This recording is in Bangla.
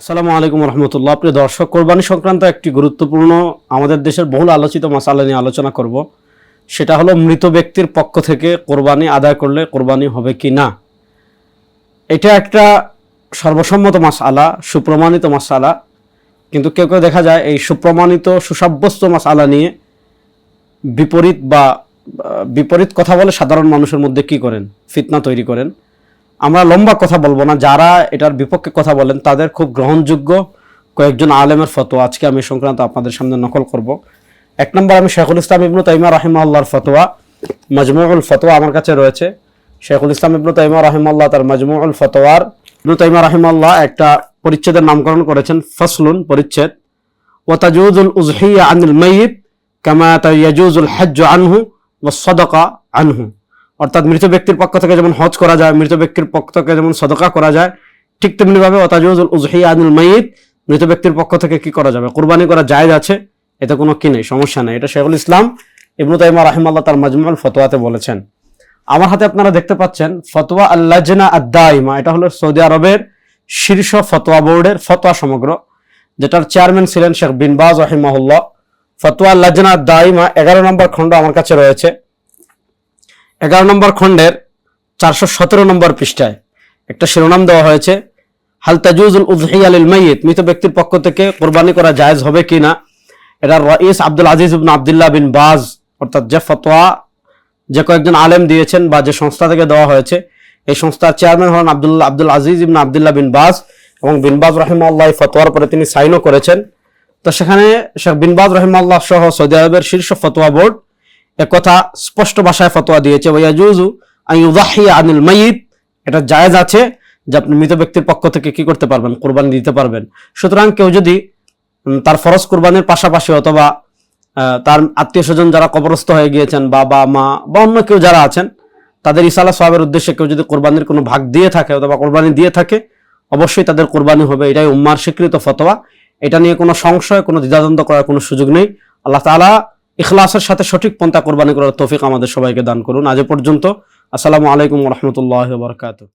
আসসালামু আলাইকুম রহমতুল্লাহ। আপনি দর্শক, কোরবানি সংক্রান্ত একটি গুরুত্বপূর্ণ আমাদের দেশের বহুল আলোচিত মশালা নিয়ে আলোচনা করব। সেটা হলো মৃত ব্যক্তির পক্ষ থেকে কোরবানি আদায় করলে কোরবানি হবে কি না। এটা একটা সর্বসম্মত মশালা, সুপ্রমাণিত মশালা। কিন্তু কেউ কেউ দেখা যায়, এই সুপ্রমাণিত, সুসাব্যস্ত মশালা নিয়ে বিপরীত বা বিপরীত কথা বলে সাধারণ মানুষের মধ্যে কি করেন? ফিতনা তৈরি করেন। আমরা লম্বা কথা বলব না। যারা এটার বিপক্ষে কথা বলেন, তাদের খুব গ্রহণযোগ্য কয়েকজন আলেমের ফতোয়া। আজকে আমি সংক্রান্ত আপনাদের সামনে নকল করব। এক নম্বর, আমি শেখুল ইসলাম ইবনু তাইমা রাহিমাল্লাহর ফতোয়া। মজমুউল ফতোয়া আমার কাছে রয়েছে। শেখুল ইসলাম ইবনু তাইমা রাহিমাল্লাহ তার মজমুউল ফতোয়ার। ইবনু তাইমা রাহিমাল্লাহ একটা পরিচ্ছেদের নামকরণ করেছেন, ফসলুন পরিচ্ছেদ। ও ওয়াতাজুজুল উজহিয়া আনিল মাইয়িত কামা তায়াজুজুল হজ্জ আনহু ওয়া সদকা আনহু। অর্থাৎ মৃত ব্যক্তির পক্ষ থেকে যেমন হজ করা যায়, মৃত ব্যক্তির পক্ষ থেকে যেমন সদকা করা যায়, ঠিক তেমনি ভাবে উজহি মৃত ব্যক্তির পক্ষ থেকে কি করা যাবে? কুরবানি করা জায়েজ আছে, এতে কোনো কি নেই, সমস্যা নেই। এটা শেখুল ইসলাম, ইবনু তাইমা রাহিমাল্লাহ তার মাজমুল ফতোয়াতে বলেছেন। আমার হাতে আপনারা দেখতে পাচ্ছেন, ফতোয়া আল্লাজনা আদাইমা এটা হলো সৌদি আরবের শীর্ষ ফতোয়া বোর্ডের ফতোয়া সমগ্র, যেটার চেয়ারম্যান ছিলেন শেখ বিনবাজ রহিমাহুল্লাহ। ফতোয়া আল্লাজনা আদাইমা এগারো নম্বর খণ্ড আমার কাছে রয়েছে। এগারো নম্বর খণ্ডের চারশো সতেরো নম্বর পৃষ্ঠায় একটা শিরোনাম দেওয়া হয়েছে হালতাজুজুল উজহি আলিল মাইয়িত? মৃত ব্যক্তির পক্ষ থেকে কোরবানি করা জায়েজ হবে কি না? এটা রইস আব্দুল আজিজ আবদুল্লাহ বিন বাজ, অর্থাৎ যে ফতোয়া যে কয়েকজন আলেম দিয়েছেন বা যে সংস্থা থেকে দেওয়া হয়েছে, এই সংস্থার চেয়ারম্যান হলেন আব্দুল্লাহ আব্দুল আজিজ ইবন আবদুল্লাহ বিন বাজ এবং বিন বাজ রহিমাল্লাহ ফতোয়ার পরে তিনি সাইনও করেছেন। তো সেখানে শেখ বিন বাজ রহিমাল্লাহ সহ সৌদি আরবের শীর্ষ ফতোয়া বোর্ড একথা স্পষ্ট ভাষায় ফতোয়া দিয়েছে। ওয়াজুজু আইউদাহিয়া আনিল মাইয়িত। এটা জায়েজ আছে যে আপনি মৃত ব্যক্তির পক্ষ থেকে কি করতে পারবেন? কোরবানি দিতে পারবেন। সুতরাং কেউ যদি তার ফরজ কোরবানির পাশাপাশি অথবা তার আত্মীয় স্বজন যারা কবরস্থ হয়ে গিয়েছেন, বাবা, মা বা অন্য কেউ যারা আছেন, তাদের ইসালা সবের উদ্দেশ্যে কেউ যদি কোরবানির কোনো ভাগ দিয়ে থাকে অথবা কোরবানি দিয়ে থাকে, অবশ্যই তাদের কোরবানি হবে। এটাই উম্মার স্বীকৃত ফতোয়া। এটা নিয়ে কোনো সংশয়, কোনো দ্বিধাদ্বন্দ্ব করার কোনো সুযোগ নেই। আল্লাহ তাআলা ইখলাসের সাথে সঠিক পন্থা কোরবানি করার তৌফিক আমাদের সবাইকে দান করুন। আজ পর্যন্ত আসসালামু আলাইকুম রহমতুল্লাহ বরকাত